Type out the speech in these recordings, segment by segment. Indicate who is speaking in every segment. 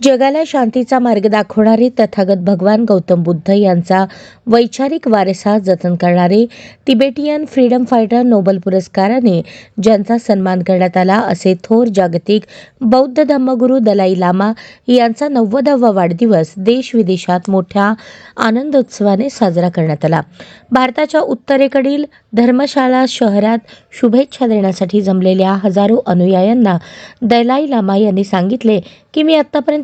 Speaker 1: जगाला शांतीचा मार्ग दाखवणारे तथागत भगवान गौतम बुद्ध यांचा वैचारिक वारसा जतन करणारे तिबेटियन फ्रीडम फायटर नोबल पुरस्काराने ज्यांचा सन्मान करण्यात आला असे थोर जागतिक बौद्ध धम्मगुरू दलाई लामा यांचा नव्वदावा वाढदिवस देश विदेशात मोठ्या आनंदोत्सवाने साजरा करण्यात आला. भारताच्या उत्तरेकडील धर्मशाला शहरात शुभेच्छा देण्यासाठी जमलेल्या हजारो अनुयायांना दलाई लामा यांनी सांगितले की मी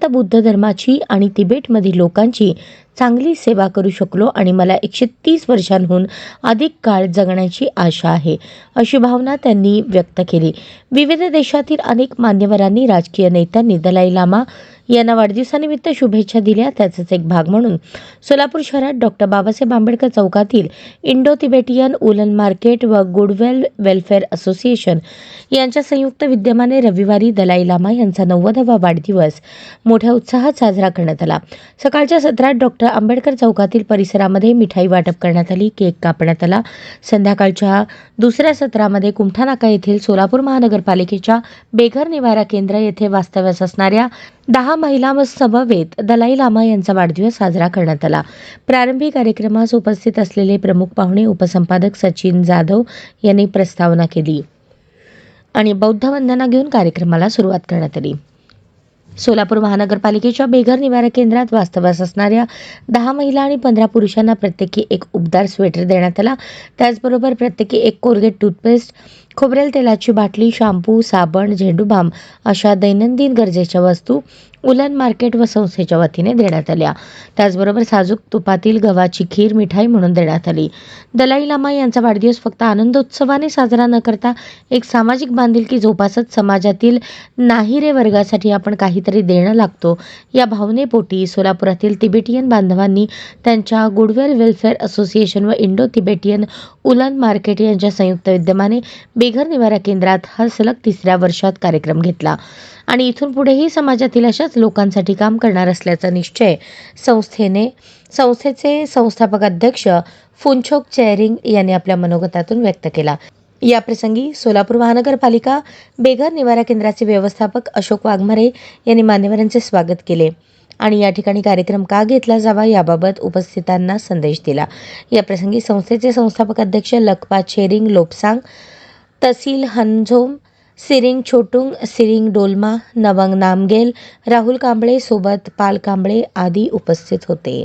Speaker 1: बुद्ध धर्माची आणि तिबेटमधील लोकांची चांगली सेवा करू शकलो आणि मला एकशे तीस वर्षांहून अधिक काळ जगण्याची आशा आहे अशी भावना त्यांनी व्यक्त केली. विविध देशातील अनेक मान्यवरांनी राजकीय नेत्यांनी दलाई लामा यांना वाढदिवसानिमित्त शुभेच्छा दिल्या. त्याचाच एक भाग म्हणून सोलापूर शहरात डॉक्टर बाबासाहेब आंबेडकर चौकातील इंडो तिबेटियन उलन मार्केट व गुडवेल वेलफेअर असोसिएशन यांच्या संयुक्त विद्यमाने रविवारी दलाई लामा यांचा नव्वदावा वाढदिवस मोठ्या उत्साहात साजरा करण्यात आला. सकाळच्या सत्रात डॉक्टर आंबेडकर चौकातील परिसरामध्ये मिठाई वाटप करण्यात आली केक कापण्यात आला. संध्याकाळच्या दुसऱ्या सत्रामध्ये कुमठानाका येथील सोलापूर महानगरपालिकेच्या बेघर निवारा केंद्र येथे वास्तव्यास असणाऱ्या दहा महिला समवेत दलाई लामा यांचा वाढदिवस साजरा करण्यात आला. प्रारंभी कार्यक्रमास उपस्थित असलेले प्रमुख पाहुणे उपसंपादक सचिन जाधव यांनी प्रस्तावना केली आणि बौद्ध वंदना घेऊन कार्यक्रमाला सुरुवात करण्यात आली. सोलापूर महानगरपालिकेच्या बेघर निवारा केंद्रात वास्तव्यास असणाऱ्या दहा महिला आणि पंधरा पुरुषांना प्रत्येकी एक उबदार स्वेटर देण्यात आला. त्याचबरोबर प्रत्येकी एक कोलगेट टूथपेस्ट खोबरेल तेलाची बाटली शॅम्पू साबण झेंडूबाम अशा दैनंदिन गरजेच्या वस्तू उलन मार्केट व संस्थेच्या वतीने देण्यात आल्या. त्याचबरोबर साजूक तुपातील गव्हाची खीर मिठाई म्हणून देण्यात आली. दलाई लामा यांचा वाढदिवस फक्त आनंदोत्सवाने साजरा न करता एक सामाजिक बांधिलकी जोपासत समाजातील नाहिरे वर्गासाठी आपण काहीतरी देणं लागतो. या भावनेपोटी सोलापुरातील तिबेटियन बांधवांनी त्यांच्या गुडवेल वेलफेअर असोसिएशन व इंडो तिबेटियन उलन मार्केट यांच्या संयुक्त विद्यमाने बेघर निवारा केंद्रात हा सलग तिसऱ्या वर्षात कार्यक्रम घेतला. आणि इथून पुढेही समाजातील अशा अशाच लोकांसाठी काम करणार असल्याचा निश्चय संस्थेने संस्थेचे संस्थापक अध्यक्ष फुनछोक चेअरिंग यांनी आपल्या मनोगतातून व्यक्त केला. याप्रसंगी सोलापूर महानगरपालिका बेघर निवारा केंद्राचे व्यवस्थापक अशोक वाघमारे यांनी मान्यवरांचे स्वागत केले आणि या ठिकाणी कार्यक्रम का घेतला जावा याबाबत उपस्थितांना संदेश दिला. याप्रसंगी संस्थेचे संस्थापक अध्यक्ष लखपा छेरिंग लोपसांग तसील हनझोम सिरिंग छोटुंग Tsering Dolma Nawang Namgyal Rahul Kamble सोबत पाल कांबळे आदी उपस्थित होते.